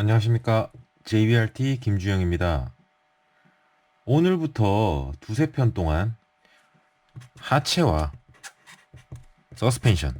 안녕하십니까. JBRT 김주영입니다. 오늘부터 두세 편 동안 하체와 서스펜션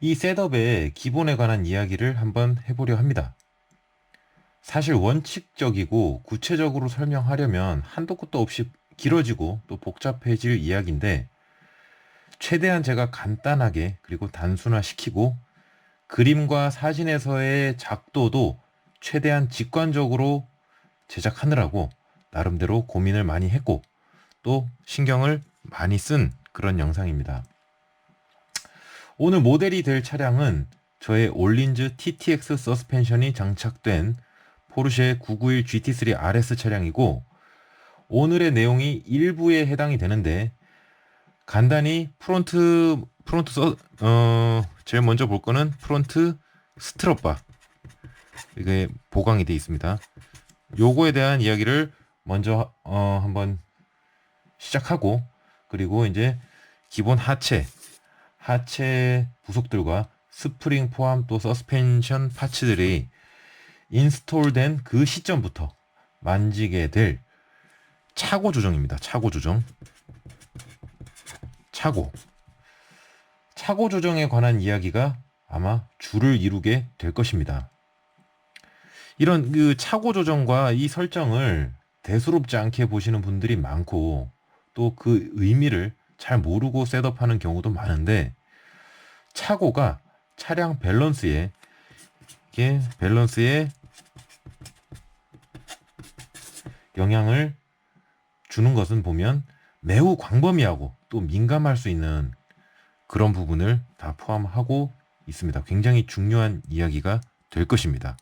이 셋업의 기본에 관한 이야기를 한번 해보려 합니다. 사실 원칙적이고 구체적으로 설명하려면 한도 끝도 없이 길어지고 또 복잡해질 이야기인데 최대한 제가 간단하게 그리고 단순화시키고 그림과 사진에서의 작도도 최대한 직관적으로 제작하느라고 나름대로 고민을 많이 했고 또 신경을 많이 쓴 그런 영상입니다. 오늘 모델이 될 차량은 저의 올린즈 TTX 서스펜션이 장착된 포르쉐 991 GT3 RS 차량이고 오늘의 내용이 일부에 해당이 되는데 간단히 프론트 프론트 서, 어 제일 먼저 볼 거는 프론트 스트럿바 이게 보강이 되어 있습니다. 요거에 대한 이야기를 먼저 어 한번 시작하고 그리고 이제 기본 하체 하체 부속들과 스프링 포함 또 서스펜션 파츠들이 인스톨된 그 시점부터 만지게 될 차고 조정입니다. 차고 조정. 차고. 차고 조정에 관한 이야기가 아마 줄을 이루게 될 것입니다. 이런 그 차고 조정과 이 설정을 대수롭지 않게 보시는 분들이 많고 또 그 의미를 잘 모르고 셋업하는 경우도 많은데 차고가 차량 밸런스에 이게 밸런스에 영향을 주는 것은 보면 매우 광범위하고 또 민감할 수 있는 그런 부분을 다 포함하고 있습니다. 굉장히 중요한 이야기가 될 것입니다.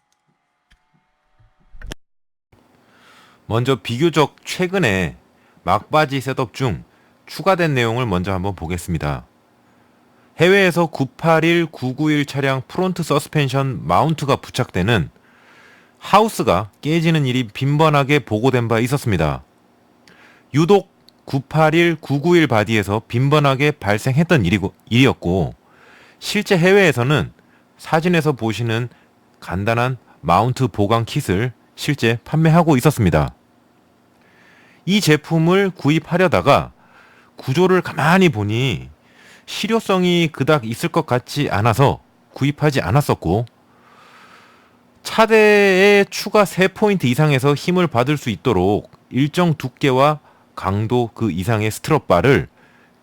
먼저 비교적 최근에 막바지 셋업 중 추가된 내용을 먼저 한번 보겠습니다. 해외에서 981, 991 차량 프론트 서스펜션 마운트가 부착되는 하우스가 깨지는 일이 빈번하게 보고된 바 있었습니다. 유독 981, 991 바디에서 빈번하게 발생했던 일이고, 일이었고 실제 해외에서는 사진에서 보시는 간단한 마운트 보강 킷을 실제 판매하고 있었습니다. 이 제품을 구입하려다가 구조를 가만히 보니 실효성이 그닥 있을 것 같지 않아서 구입하지 않았었고 차대의 추가 3포인트 이상에서 힘을 받을 수 있도록 일정 두께와 강도 그 이상의 스트럿바를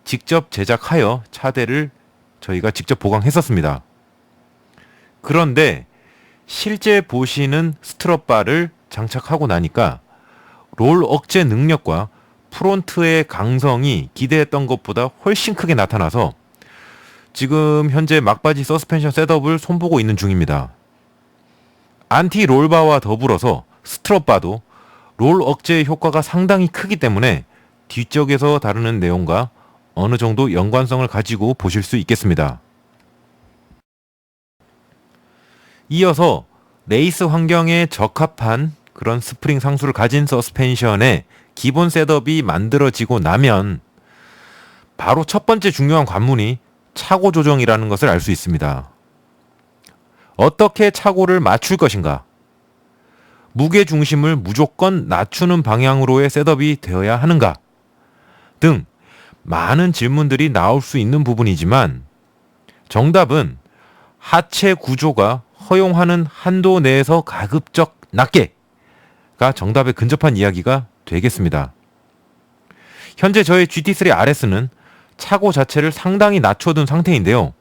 직접 제작하여 차대를 저희가 직접 보강했었습니다. 그런데 실제 보시는 스트럿바를 장착하고 나니까 롤 억제 능력과 프론트의 강성이 기대했던 것보다 훨씬 크게 나타나서 지금 현재 막바지 서스펜션 셋업을 손보고 있는 중입니다. 안티 롤바와 더불어서 스트럿바도 롤 억제 효과가 상당히 크기 때문에 뒤쪽에서 다루는 내용과 어느 정도 연관성을 가지고 보실 수 있겠습니다. 이어서 레이스 환경에 적합한 그런 스프링 상수를 가진 서스펜션의 기본 셋업이 만들어지고 나면 바로 첫 번째 중요한 관문이 차고 조정이라는 것을 알 수 있습니다. 어떻게 차고를 맞출 것인가? 무게 중심을 무조건 낮추는 방향으로의 셋업이 되어야 하는가? 등 많은 질문들이 나올 수 있는 부분이지만 정답은 하체 구조가 허용하는 한도 내에서 가급적 낮게가 정답에 근접한 이야기가 되겠습니다. 현재 저의 GT3 RS는 차고 자체를 상당히 낮춰둔 상태인데요.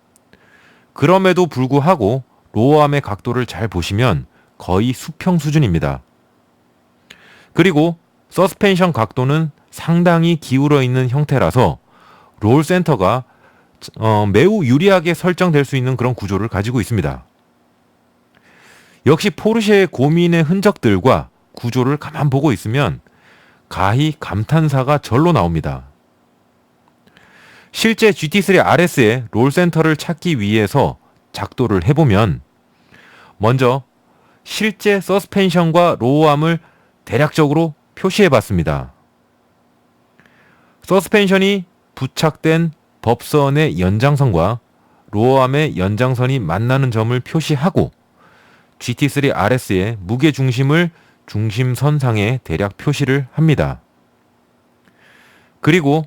그럼에도 불구하고 로어암의 각도를 잘 보시면 거의 수평 수준입니다. 그리고 서스펜션 각도는 상당히 기울어 있는 형태라서 롤 센터가 어, 매우 유리하게 설정될 수 있는 그런 구조를 가지고 있습니다. 역시 포르쉐의 고민의 흔적들과 구조를 가만 보고 있으면 가히 감탄사가 절로 나옵니다. 실제 GT3 RS의 롤 센터를 찾기 위해서 작도를 해보면 먼저 실제 서스펜션과 로어암을 대략적으로 표시해 봤습니다. 서스펜션이 부착된 법선의 연장선과 로어암의 연장선이 만나는 점을 표시하고 GT3 RS의 무게 중심을 중심선상에 대략 표시를 합니다. 그리고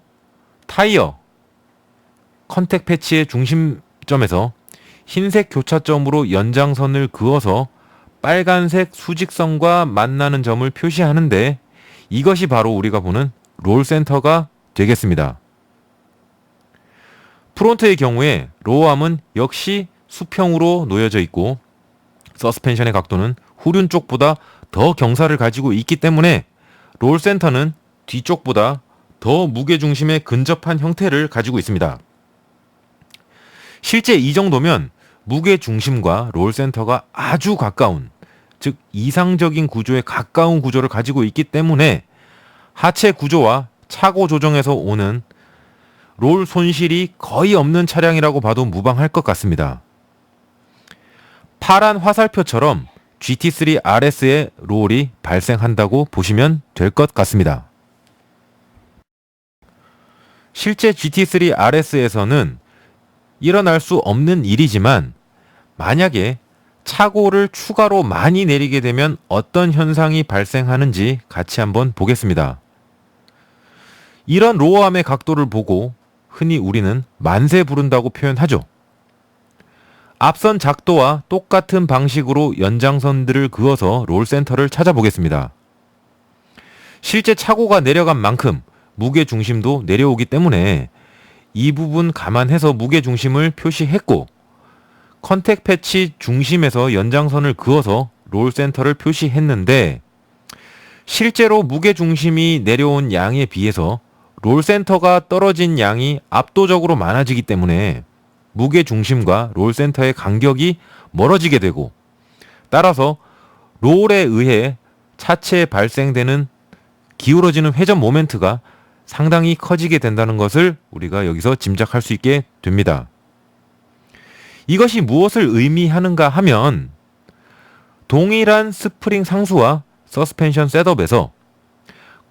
타이어 컨택 패치의 중심점에서 흰색 교차점으로 연장선을 그어서 빨간색 수직선과 만나는 점을 표시하는데 이것이 바로 우리가 보는 롤 센터가 되겠습니다. 프론트의 경우에 로어암은 역시 수평으로 놓여져 있고 서스펜션의 각도는 후륜 쪽보다 더 경사를 가지고 있기 때문에 롤 센터는 뒤쪽보다 더 무게중심에 근접한 형태를 가지고 있습니다. 실제 이 정도면 무게중심과 롤 센터가 아주 가까운 즉 이상적인 구조에 가까운 구조를 가지고 있기 때문에 하체 구조와 차고 조정에서 오는 롤 손실이 거의 없는 차량이라고 봐도 무방할 것 같습니다. 파란 화살표처럼 GT3 RS의 롤이 발생한다고 보시면 될 것 같습니다. 실제 GT3 RS에서는 일어날 수 없는 일이지만 만약에 차고를 추가로 많이 내리게 되면 어떤 현상이 발생하는지 같이 한번 보겠습니다. 이런 로어암의 각도를 보고 흔히 우리는 만세 부른다고 표현하죠. 앞선 작도와 똑같은 방식으로 연장선들을 그어서 롤센터를 찾아보겠습니다. 실제 차고가 내려간 만큼 무게 중심도 내려오기 때문에 이 부분 감안해서 무게 중심을 표시했고 컨택 패치 중심에서 연장선을 그어서 롤 센터를 표시했는데 실제로 무게 중심이 내려온 양에 비해서 롤 센터가 떨어진 양이 압도적으로 많아지기 때문에 무게 중심과 롤 센터의 간격이 멀어지게 되고 따라서 롤에 의해 차체에 발생되는 기울어지는 회전 모멘트가 상당히 커지게 된다는 것을 우리가 여기서 짐작할 수 있게 됩니다. 이것이 무엇을 의미하는가 하면 동일한 스프링 상수와 서스펜션 셋업에서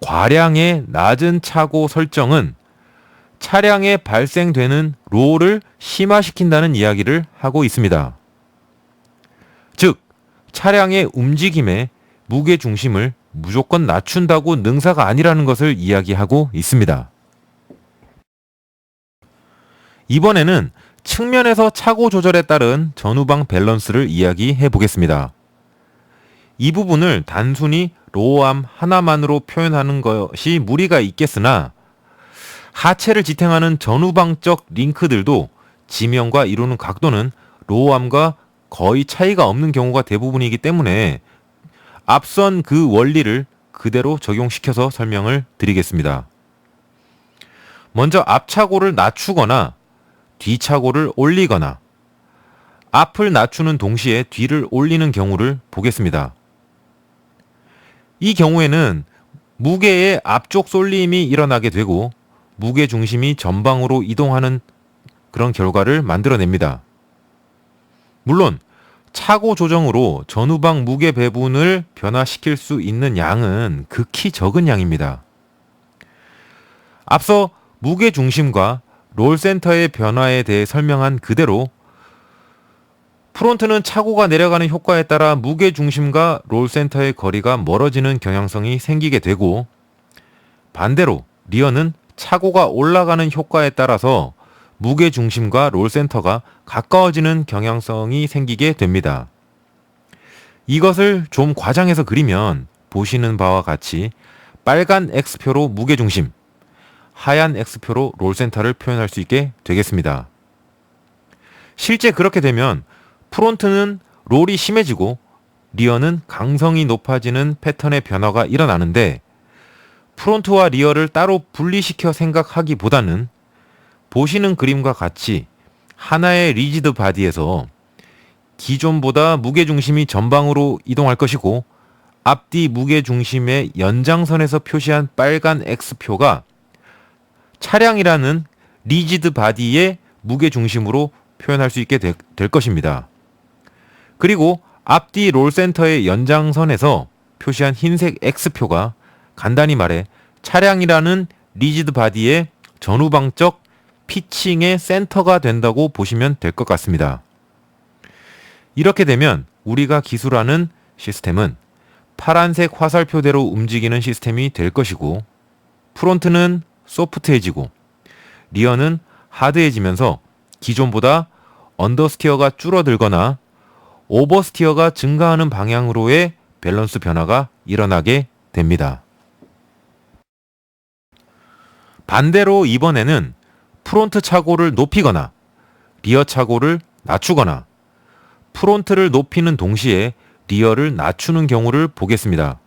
과량의 낮은 차고 설정은 차량에 발생되는 롤을 심화시킨다는 이야기를 하고 있습니다. 즉, 차량의 움직임에 무게 중심을 무조건 낮춘다고 능사가 아니라는 것을 이야기하고 있습니다. 이번에는 측면에서 차고 조절에 따른 전후방 밸런스를 이야기해 보겠습니다. 이 부분을 단순히 로어암 하나만으로 표현하는 것이 무리가 있겠으나 하체를 지탱하는 전후방적 링크들도 지면과 이루는 각도는 로어암과 거의 차이가 없는 경우가 대부분이기 때문에 앞선 그 원리를 그대로 적용시켜서 설명을 드리겠습니다. 먼저 앞차고를 낮추거나 뒤차고를 올리거나 앞을 낮추는 동시에 뒤를 올리는 경우를 보겠습니다. 이 경우에는 무게의 앞쪽 쏠림이 일어나게 되고 무게 중심이 전방으로 이동하는 그런 결과를 만들어냅니다. 물론 차고 조정으로 전후방 무게 배분을 변화시킬 수 있는 양은 극히 적은 양입니다. 앞서 무게 중심과 롤 센터의 변화에 대해 설명한 그대로 프론트는 차고가 내려가는 효과에 따라 무게 중심과 롤 센터의 거리가 멀어지는 경향성이 생기게 되고 반대로 리어는 차고가 올라가는 효과에 따라서 무게 중심과 롤 센터가 가까워지는 경향성이 생기게 됩니다. 이것을 좀 과장해서 그리면 보시는 바와 같이 빨간 X표로 무게 중심, 하얀 X표로 롤센터를 표현할 수 있게 되겠습니다. 실제 그렇게 되면 프론트는 롤이 심해지고 리어는 강성이 높아지는 패턴의 변화가 일어나는데 프론트와 리어를 따로 분리시켜 생각하기보다는 보시는 그림과 같이 하나의 리지드 바디에서 기존보다 무게중심이 전방으로 이동할 것이고 앞뒤 무게중심의 연장선에서 표시한 빨간 X표가 차량이라는 리지드 바디의 무게 중심으로 표현할 수 있게 되, 될 것입니다. 그리고 앞뒤 롤 센터의 연장선에서 표시한 흰색 X표가 간단히 말해 차량이라는 리지드 바디의 전후방적 피칭의 센터가 된다고 보시면 될 것 같습니다. 이렇게 되면 우리가 기술하는 시스템은 파란색 화살표대로 움직이는 시스템이 될 것이고 프론트는 소프트해지고 리어는 하드해지면서 기존보다 언더스티어가 줄어들거나 오버스티어가 증가하는 방향으로의 밸런스 변화가 일어나게 됩니다. 반대로 이번에는 프론트 차고를 높이거나 리어 차고를 낮추거나 프론트를 높이는 동시에 리어를 낮추는 경우를 보겠습니다.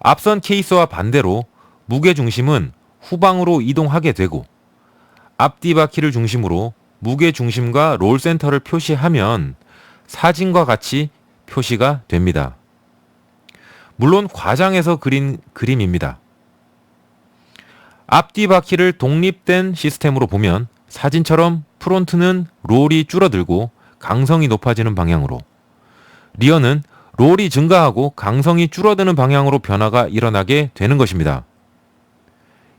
앞선 케이스와 반대로 무게 중심은 후방으로 이동하게 되고 앞뒤 바퀴를 중심으로 무게 중심과 롤 센터를 표시하면 사진과 같이 표시가 됩니다. 물론 과장해서 그린 그림입니다. 앞뒤 바퀴를 독립된 시스템으로 보면 사진처럼 프론트는 롤이 줄어들고 강성이 높아지는 방향으로 리어는 롤이 증가하고 강성이 줄어드는 방향으로 변화가 일어나게 되는 것입니다.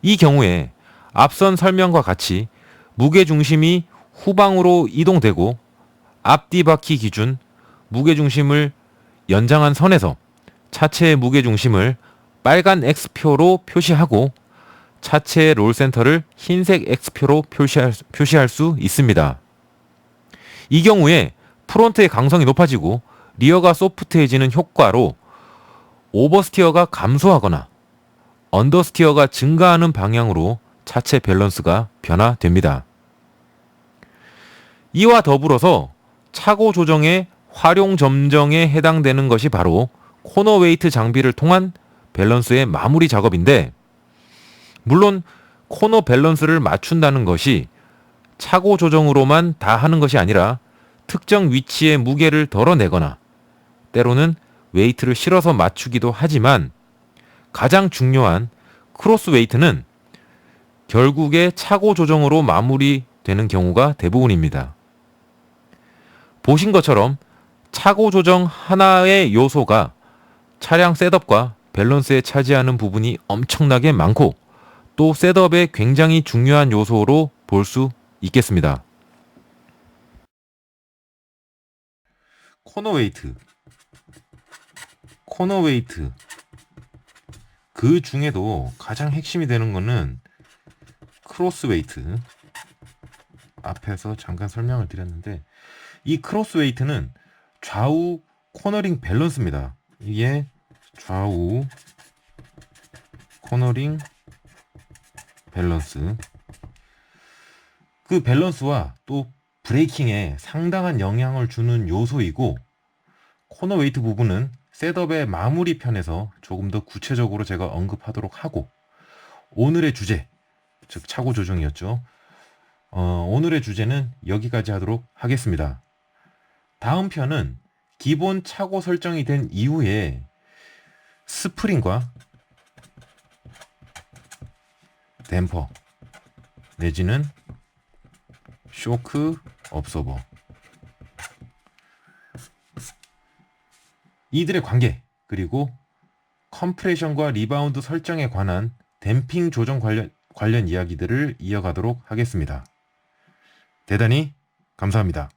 이 경우에 앞선 설명과 같이 무게 중심이 후방으로 이동되고 앞뒤 바퀴 기준 무게 중심을 연장한 선에서 차체의 무게 중심을 빨간 X표로 표시하고 차체의 롤 센터를 흰색 X표로 표시할, 표시할 수 있습니다. 이 경우에 프론트의 강성이 높아지고 리어가 소프트해지는 효과로 오버스티어가 감소하거나 언더스티어가 증가하는 방향으로 차체 밸런스가 변화됩니다. 이와 더불어서 차고 조정의 활용 점정에 해당되는 것이 바로 코너 웨이트 장비를 통한 밸런스의 마무리 작업인데 물론 코너 밸런스를 맞춘다는 것이 차고 조정으로만 다 하는 것이 아니라 특정 위치에 무게를 덜어내거나 때로는 웨이트를 실어서 맞추기도 하지만 가장 중요한 크로스 웨이트는 결국에 차고 조정으로 마무리되는 경우가 대부분입니다. 보신 것처럼 차고 조정 하나의 요소가 차량 셋업과 밸런스에 차지하는 부분이 엄청나게 많고 또 셋업의 굉장히 중요한 요소로 볼 수 있겠습니다. 코너 웨이트. 코너 웨이트. 그 중에도 가장 핵심이 되는 거는 크로스 웨이트. 앞에서 잠깐 설명을 드렸는데 이 크로스 웨이트는 좌우 코너링 밸런스입니다. 이게 좌우 코너링 밸런스. 그 밸런스와 또 브레이킹에 상당한 영향을 주는 요소이고 코너 웨이트 부분은 셋업의 마무리 편에서 조금 더 구체적으로 제가 언급하도록 하고 오늘의 주제 즉 차고 조정이었죠. 어, 오늘의 주제는 여기까지 하도록 하겠습니다. 다음 편은 기본 차고 설정이 된 이후에 스프링과 댐퍼 내지는 쇼크 업소버 이들의 관계 그리고 컴프레션과 리바운드 설정에 관한 댐핑 조정 관련, 관련 이야기들을 이어가도록 하겠습니다. 대단히 감사합니다.